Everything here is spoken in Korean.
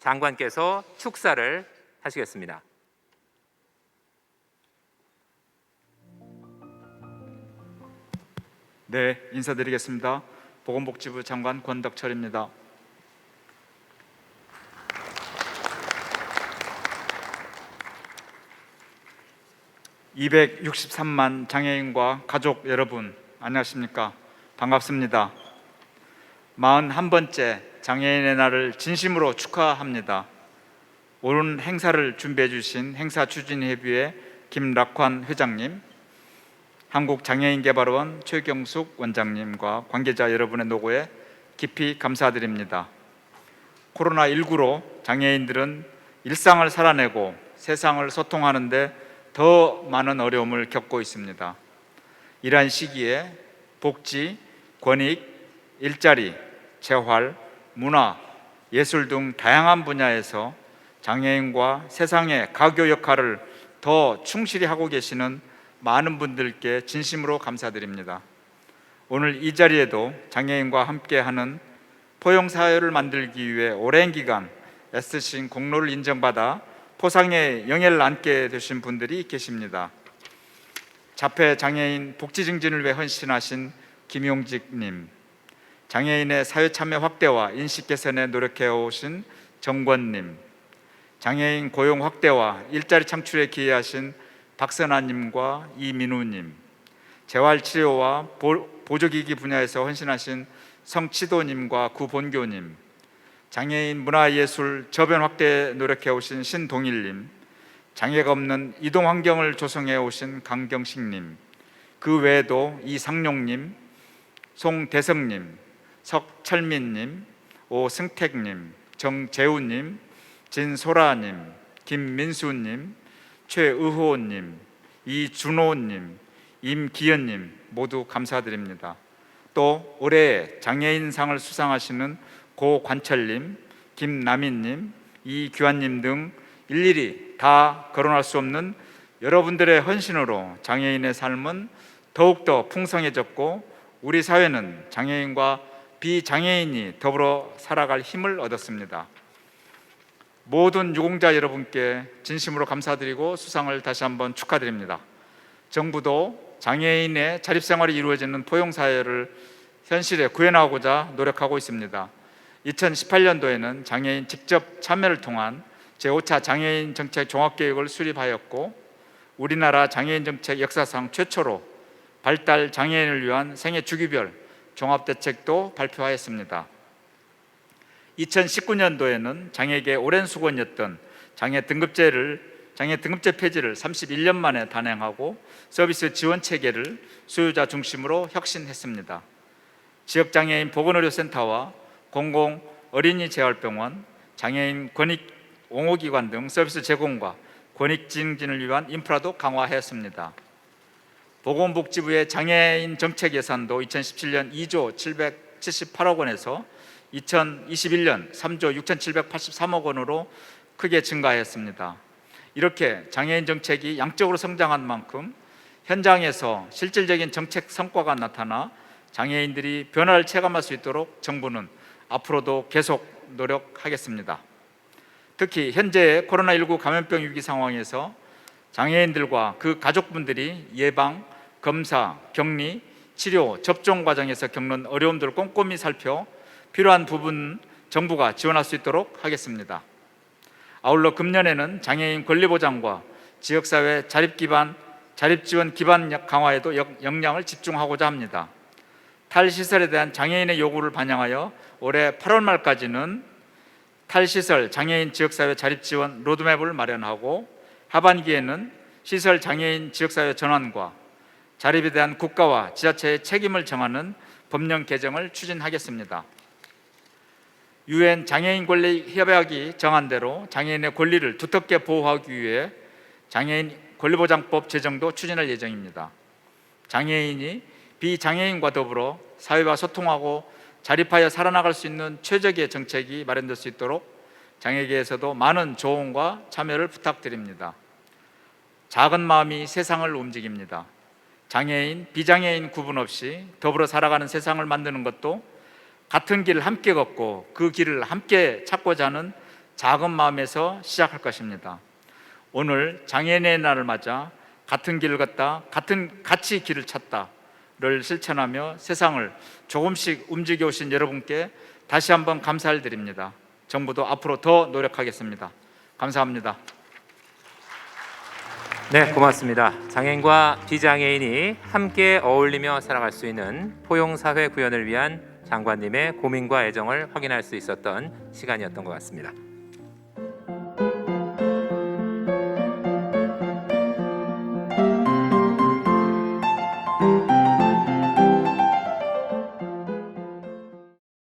장관께서 축사를 하시겠습니다. 네, 인사드리겠습니다. 보건복지부 장관 권덕철입니다. (263만) 장애인과 가족 여러분 안녕하십니까 반갑습니다 (41번째) 장애인의 날을 진심으로 축하합니다 오늘 행사를 준비해 주신 행사 추진협의회 김락환 회장님 한국장애인개발원 최경숙 원장님과 관계자 여러분의 노고에 깊이 감사드립니다. 코로나19로 장애인들은 일상을 살아내고 세상을 소통하는데 더 많은 어려움을 겪고 있습니다. 이러한 시기에 복지, 권익, 일자리, 재활, 문화, 예술 등 다양한 분야에서 장애인과 세상의 가교 역할을 더 충실히 하고 계시는 많은 분들께 진심으로 감사드립니다. 오늘 이 자리에도 장애인과 함께하는 포용 사회를 만들기 위해 오랜 기간 애쓰신 공로를 인정받아 포상의 영예를 안게 되신 분들이 계십니다. 자폐 장애인 복지 증진을 위해 헌신하신 김용직님, 장애인의 사회 참여 확대와 인식 개선에 노력해 오신 정권님, 장애인 고용 확대와 일자리 창출에 기여하신 박선아님과 이민우님, 재활치료와 보조기기 분야에서 헌신하신 성치도님과 구본교님, 장애인 문화예술 저변 확대에 노력해 오신 신동일님, 장애가 없는 이동 환경을 조성해 오신 강경식님, 그 외에도 이상용님, 송대성님, 석철민님, 오승택님, 정재우님, 진소라님, 김민수님, 최의호님, 이준호님, 임기현님 모두 감사드립니다. 또 올해 장애인상을 수상하시는 고관철님, 김남인님, 이규환님 등 일일이 다 거론할 수 없는 여러분들의 헌신으로 장애인의 삶은 더욱더 풍성해졌고 우리 사회는 장애인과 비장애인이 더불어 살아갈 힘을 얻었습니다. 모든 유공자 여러분께 진심으로 감사드리고 수상을 다시 한번 축하드립니다. 정부도 장애인의 자립생활이 이루어지는 포용사회를 현실에 구현하고자 노력하고 있습니다. 2018년도에는 장애인 직접 참여를 통한 제5차 장애인 정책 종합계획을 수립하였고 우리나라 장애인 정책 역사상 최초로 발달 장애인을 위한 생애 주기별 종합대책도 발표하였습니다. 2019년도에는 장애계 오랜 수건이었던 장애 등급제를 장애 등급제 폐지를 31년 만에 단행하고 서비스 지원 체계를 수요자 중심으로 혁신했습니다. 지역 장애인 보건의료센터와 공공 어린이 재활병원, 장애인 권익 옹호기관 등 서비스 제공과 권익 증진을 위한 인프라도 강화하였습니다. 보건복지부의 장애인 정책 예산도 2017년 2조 778억 원에서 2021년 3조 6,783억 원으로 크게 증가했습니다. 이렇게 장애인 정책이 양적으로 성장한 만큼 현장에서 실질적인 정책 성과가 나타나 장애인들이 변화를 체감할 수 있도록 정부는 앞으로도 계속 노력하겠습니다. 특히 현재의 코로나19 감염병 위기 상황에서 장애인들과 그 가족분들이 예방, 검사, 격리, 치료, 접종 과정에서 겪는 어려움들을 꼼꼼히 살펴 필요한 부분 정부가 지원할 수 있도록 하겠습니다. 아울러 금년에는 장애인 권리 보장과 지역사회 자립 기반 자립 지원 기반 강화에도 역량을 집중하고자 합니다. 탈시설에 대한 장애인의 요구를 반영하여 올해 8월 말까지는 탈시설 장애인 지역사회 자립 지원 로드맵을 마련하고 하반기에는 시설 장애인 지역사회 전환과 자립에 대한 국가와 지자체의 책임을 정하는 법령 개정을 추진하겠습니다. 유엔 장애인 권리 협약이 정한 대로 장애인의 권리를 두텁게 보호하기 위해 장애인 권리보장법 제정도 추진할 예정입니다. 장애인이 비장애인과 더불어 사회와 소통하고 자립하여 살아나갈 수 있는 최적의 정책이 마련될 수 있도록 장애계에서도 많은 조언과 참여를 부탁드립니다. 작은 마음이 세상을 움직입니다. 장애인, 비장애인 구분 없이 더불어 살아가는 세상을 만드는 것도 같은 길을 함께 걷고 그 길을 함께 찾고자 하는 작은 마음에서 시작할 것입니다. 오늘 장애인의 날을 맞아 같은 길을 걷다 같은 같이 길을 찾다를 실천하며 세상을 조금씩 움직여 오신 여러분께 다시 한번 감사를 드립니다. 정부도 앞으로 더 노력하겠습니다. 감사합니다. 네, 고맙습니다. 장애인과 비장애인이 함께 어울리며 살아갈 수 있는 포용 사회 구현을 위한 장관님의 고민과 애정을 확인할 수 있었던 시간이었던 것 같습니다.